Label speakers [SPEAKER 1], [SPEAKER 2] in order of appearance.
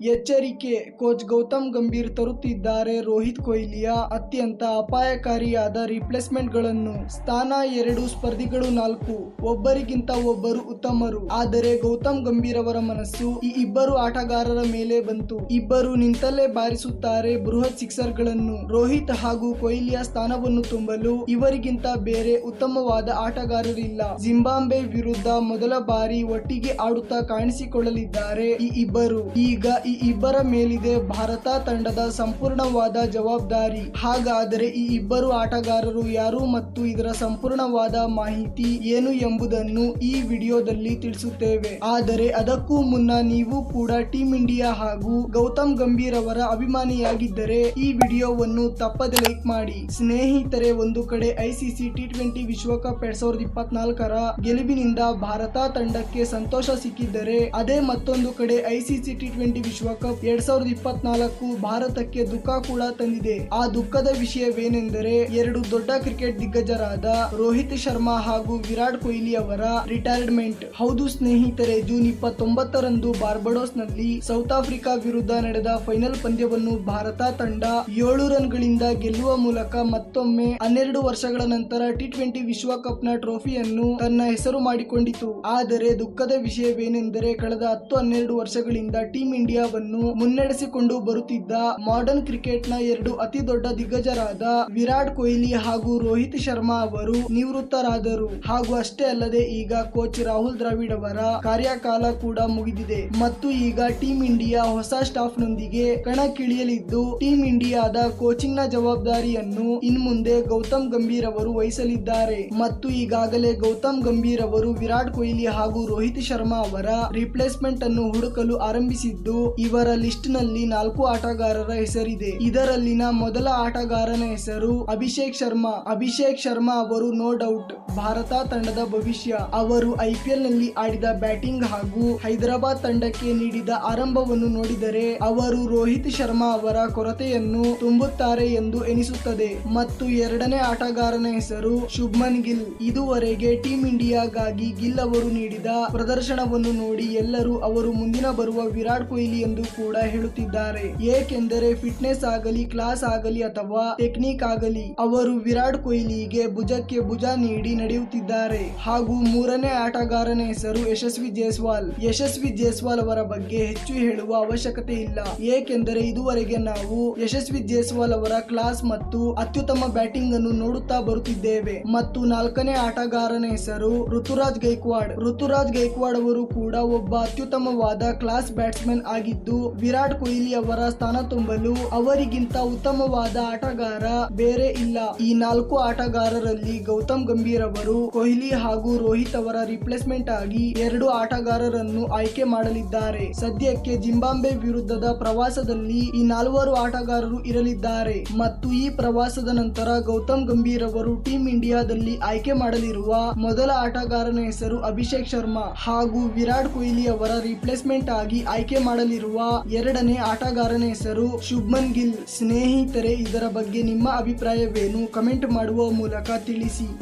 [SPEAKER 1] ಎಚ್ಚರಿಕೆ ಕೋಚ್ ಗೌತಮ್ ಗಂಭೀರ್ ತರುತ್ತಿದ್ದಾರೆ. ರೋಹಿತ್ ಕೊಹ್ಲಿಯ ಅತ್ಯಂತ ಅಪಾಯಕಾರಿಯಾದ ರಿಪ್ಲೇಸ್ಮೆಂಟ್ಗಳನ್ನು ಸ್ಥಾನ ಎರಡು, ಸ್ಪರ್ಧಿಗಳು ನಾಲ್ಕು, ಒಬ್ಬರಿಗಿಂತ ಒಬ್ಬರು ಉತ್ತಮರು. ಆದರೆ ಗೌತಮ್ ಗಂಭೀರ್ ಅವರ ಮನಸ್ಸು ಈ ಇಬ್ಬರು ಆಟಗಾರರ ಮೇಲೆ ಬಂತು. ಇಬ್ಬರು ನಿಂತಲ್ಲೇ ಬಾರಿಸುತ್ತಾರೆ ಬೃಹತ್ ಸಿಕ್ಸರ್ಗಳನ್ನು ರೋಹಿತ್ ಹಾಗೂ ಕೊಹ್ಲಿಯ ಸ್ಥಾನವನ್ನು ತುಂಬಲು ಇವರಿಗಿಂತ ಬೇರೆ ಉತ್ತಮವಾದ ಆಟಗಾರರಿಲ್ಲ. ಜಿಂಬಾಬ್ವೆ ವಿರುದ್ಧ ಮೊದಲ ಬಾರಿ ಒಟ್ಟಿಗೆ ಆಡುತ್ತಾ ಕಾಣಿಸಿಕೊಳ್ಳಲಿದ್ದಾರೆ ಈ ಇಬ್ಬರು. ಈಗ ಈ ಇಬ್ಬರ ಮೇಲಿದೆ ಭಾರತ ತಂಡದ ಸಂಪೂರ್ಣವಾದ ಜವಾಬ್ದಾರಿ. ಹಾಗಾದರೆ ಈ ಇಬ್ಬರು ಆಟಗಾರರು ಯಾರು ಮತ್ತು ಇದರ ಸಂಪೂರ್ಣವಾದ ಮಾಹಿತಿ ಏನು ಎಂಬುದನ್ನು ಈ ವಿಡಿಯೋದಲ್ಲಿ ತಿಳಿಸುತ್ತೇವೆ. ಆದರೆ ಅದಕ್ಕೂ ಮುನ್ನ ನೀವು ಕೂಡ ಟೀಂ ಇಂಡಿಯಾ ಹಾಗೂ ಗೌತಮ್ ಗಂಭೀರ್ ಅವರ ಅಭಿಮಾನಿಯಾಗಿದ್ದರೆ ಈ ವಿಡಿಯೋವನ್ನು ತಪ್ಪದೆ ಲೈಕ್ ಮಾಡಿ. ಸ್ನೇಹಿತರೆ, ಒಂದು ಕಡೆ ಐಸಿಸಿ ಟಿ ಟ್ವೆಂಟಿ ವಿಶ್ವಕಪ್ ಎರಡ್ ಸಾವಿರದ ಇಪ್ಪತ್ನಾಲ್ಕರ ಗೆಲುವಿನಿಂದ ಭಾರತ ತಂಡಕ್ಕೆ ಸಂತೋಷ ಸಿಕ್ಕಿದ್ದರೆ, ಅದೇ ಮತ್ತೊಂದು ಕಡೆ ಐಸಿಸಿ ಟಿ ಟ್ವೆಂಟಿ ವಿಶ್ವಕಪ್ ಎರಡ್ ಸಾವಿರದ ಇಪ್ಪತ್ನಾಲ್ಕು ಭಾರತಕ್ಕೆ ದುಃಖ ಕೂಡ ತಂದಿದೆ. ಆ ದುಃಖದ ವಿಷಯವೇನೆಂದರೆ ಎರಡು ದೊಡ್ಡ ಕ್ರಿಕೆಟ್ ದಿಗ್ಗಜರಾದ ರೋಹಿತ್ ಶರ್ಮಾ ಹಾಗೂ ವಿರಾಟ್ ಕೊಹ್ಲಿ ಅವರ ರಿಟೈರ್ಮೆಂಟ್ ಹೌದು ಸ್ನೇಹಿತರೆ, ಜೂನ್ ಇಪ್ಪತ್ತೊಂಬತ್ತರಂದು ಬಾರ್ಬಡೋಸ್ನಲ್ಲಿ ಸೌತ್ ಆಫ್ರಿಕಾ ವಿರುದ್ಧ ನಡೆದ ಫೈನಲ್ ಪಂದ್ಯವನ್ನು ಭಾರತ ತಂಡ ಏಳು ರನ್ ಗಳಿಂದ ಗೆಲ್ಲುವ ಮೂಲಕ ಮತ್ತೊಮ್ಮೆ ಹನ್ನೆರಡು ವರ್ಷಗಳ ನಂತರ ಟಿ ಟ್ವೆಂಟಿ ವಿಶ್ವಕಪ್ನ ಟ್ರೋಫಿಯನ್ನು ತನ್ನ ಹೆಸರು ಮಾಡಿಕೊಂಡಿತು. ಆದರೆ ದುಃಖದ ವಿಷಯವೇನೆಂದರೆ, ಕಳೆದ ಹತ್ತು ಹನ್ನೆರಡು ವರ್ಷಗಳಿಂದ ಟೀಂ ಇಂಡಿಯಾವನ್ನು ಮುನ್ನಡೆಸಿಕೊಂಡು ಬರುತ್ತಿದ್ದ ಮಾಡರ್ನ್ ಕ್ರಿಕೆಟ್ನ ಎರಡು ಅತಿ ದೊಡ್ಡ ದಿಗ್ಗಜರಾದ ವಿರಾಟ್ ಕೊಹ್ಲಿ ಹಾಗೂ ರೋಹಿತ್ ಶರ್ಮಾ ಅವರು ನಿವೃತ್ತರಾದರು. ಹಾಗೂ ಅಷ್ಟೇ ಅಲ್ಲದೆ ಈಗ ಕೋಚ್ ರಾಹುಲ್ ದ್ರಾವಿಡ್ ಅವರ ಕಾರ್ಯಕಾಲ ಕೂಡ ಮುಗಿದಿದೆ. ಮತ್ತು ಈಗ ಟೀಂ ಇಂಡಿಯಾ ಹೊಸ ಸ್ಟಾಫ್ ನೊಂದಿಗೆ ಕಣಕ್ಕಿಳಿಯಲಿದ್ದು ಟೀಂ ಇಂಡಿಯಾದ ಕೋಚಿಂಗ್ನ ಜವಾಬ್ದಾರಿಯನ್ನು ಇನ್ಮುಂದೆ ಗೌತಮ್ ಗಂಭೀರ್ ಅವರು ವಹಿಸಲಿದ್ದಾರೆ. ಮತ್ತು ಈಗಾಗಲೇ ಗೌತಮ್ ಗಂಭೀರ್ ಅವರು ವಿರಾಟ್ ಕೊಹ್ಲಿ ಹಾಗೂ ರೋಹಿತ್ ಶರ್ಮಾ ಅವರ ರಿಪ್ಲೇಸ್ಮೆಂಟ್ ಅನ್ನು ಹುಡುಕಲು ಆರಂಭಿಸಿದ್ದು ಇವರ ಲಿಸ್ಟ್ನಲ್ಲಿ ನಾಲ್ಕು ಆಟಗಾರರ ಹೆಸರಿದೆ. ಇದರಲ್ಲಿನ ಮೊದಲ ಆಟಗಾರನ ಹೆಸರು ಅಭಿಷೇಕ್ ಶರ್ಮಾ. ಅಭಿಷೇಕ್ ಶರ್ಮಾ ಅವರು ನೋ ಡೌಟ್ ಭಾರತ ತಂಡದ ಭವಿಷ್ಯ. ಅವರು ಐಪಿಎಲ್ನಲ್ಲಿ ಆಡಿದ ಬ್ಯಾಟಿಂಗ್ ಹಾಗೂ ಹೈದರಾಬಾದ್ ತಂಡಕ್ಕೆ ನೀಡಿದ ಆರಂಭವನ್ನು ನೋಡಿದರೆ ಅವರು ರೋಹಿತ್ ಶರ್ಮಾ ಅವರ ಕೊರತೆಯನ್ನು ತುಂಬುತ್ತಾರೆ ಎಂದು ಎನಿಸುತ್ತದೆ. ಮತ್ತು ಎರಡನೇ ಆಟಗಾರನ ಹೆಸರು ಶುಭ್ಮನ್ ಗಿಲ್. ಇದುವರೆಗೆ ಟೀಂ ಇಂಡಿಯಾಗಾಗಿ ಗಿಲ್ ಅವರು ನೀಡಿದ ಪ್ರದರ್ಶನವನ್ನು ನೋಡಿ ಎಲ್ಲರೂ ಅವರು ಮುಂದಿನ ಬರುವ ವಿರಾಟ್ ಕೊಹ್ಲಿ ಎಂದು ಕೂಡ ಹೇಳುತ್ತಿದ್ದಾರೆ. ಏಕೆಂದರೆ ಫಿಟ್ನೆಸ್ ಆಗಲಿ ಕ್ಲಾಸ್ ಆಗಲಿ ಅಥವಾ ಟೆಕ್ನಿಕ್ ಆಗಲಿ, ಅವರು ವಿರಾಟ್ ಕೊಹ್ಲಿಗೆ ಭುಜಕ್ಕೆ ಭುಜ ನೀಡಿ ನಡೆಯುತ್ತಿದ್ದಾರೆ. ಹಾಗೂ ಮೂರನೇ ಆಟಗಾರನ ಹೆಸರು ಯಶಸ್ವಿ ಜೈಸ್ವಾಲ್. ಯಶಸ್ವಿ ಜೈಸ್ವಾಲ್ ಅವರ ಬಗ್ಗೆ ಹೆಚ್ಚು ಹೇಳುವ ಅವಶ್ಯಕತೆ ಇಲ್ಲ. ಏಕೆಂದರೆ ಇದುವರೆಗೆ ನಾವು ಯಶಸ್ವಿ ಜೈಸ್ವಾಲ್ ಅವರ ಕ್ಲಾಸ್ ಮತ್ತು ಅತ್ಯುತ್ತಮ ಬ್ಯಾಟಿಂಗ್ ಅನ್ನು ನೋಡುತ್ತಾ ಬರುತ್ತಿದ್ದೇವೆ. ಮತ್ತು ನಾಲ್ಕನೇ ಆಟಗಾರನ ಹೆಸರು ಋತುರಾಜ್ ಗೈಕ್ವಾಡ್. ಋತುರಾಜ್ ಗೈಕ್ವಾಡ್ ಅವರು ಕೂಡ ಒಬ್ಬ ಅತ್ಯುತ್ತಮವಾದ ಕ್ಲಾಸ್ ಬ್ಯಾಟ್ಸ್ಮನ್ ಆಗಿದ್ದು ವಿರಾಟ್ ಕೊಹ್ಲಿ ಅವರ ಸ್ಥಾನ ತುಂಬಲು ಅವರಿಗಿಂತ ಉತ್ತಮವಾದ ಆಟಗಾರ ಬೇರೆ ಇಲ್ಲ. ಈ ನಾಲ್ಕು ಆಟಗಾರರಲ್ಲಿ ಗೌತಮ್ ಗಂಭೀರ್ ಅವರು, ಕೊಹ್ಲಿ ಹಾಗೂ ರೋಹಿತ್ ಅವರ ರಿಪ್ಲೇಸ್ಮೆಂಟ್ ಆಗಿ ಎರಡು ಆಟಗಾರರನ್ನು ಆಯ್ಕೆ ಮಾಡಲಿದ್ದಾರೆ. ಸದ್ಯಕ್ಕೆ ಜಿಂಬಾಬ್ವೆ ವಿರುದ್ಧದ ಪ್ರವಾಸದಲ್ಲಿ ಈ ನಾಲ್ವರು ಆಟಗಾರರು ಇರಲಿದ್ದಾರೆ. ಮತ್ತು ಈ ಪ್ರವಾಸದ ನಂತರ ಗೌತಮ್ ಗಂಭೀರ್ ಅವರು ಟೀಂ ಇಂಡಿಯಾದಲ್ಲಿ ಆಯ್ಕೆ ಮಾಡಲಿರುವ ಮೊದಲ ಆಟಗಾರನ ಹೆಸರು ಅಭಿಷೇಕ್ ಶರ್ಮಾ ಹಾಗೂ ವಿರಾಟ್ ಕೊಹ್ಲಿ ಅವರ ರಿಪ್ಲೇಸ್ಮೆಂಟ್ ಆಗಿ ಆಯ್ಕೆ ಮಾಡಲಿರುವ ಎರಡನೇ ಆಟಗಾರನ ಹೆಸರು ಶುಭ್ಮನ್ ಗಿಲ್. ಸ್ನೇಹಿತರೆ ಇದರ ಬಗ್ಗೆ ನಿಮ್ಮ ಅಭಿಪ್ರಾಯವೇನು? ಕಮೆಂಟ್ ಮಾಡುವ ಮೂಲಕ ತಿಳಿಸಿ.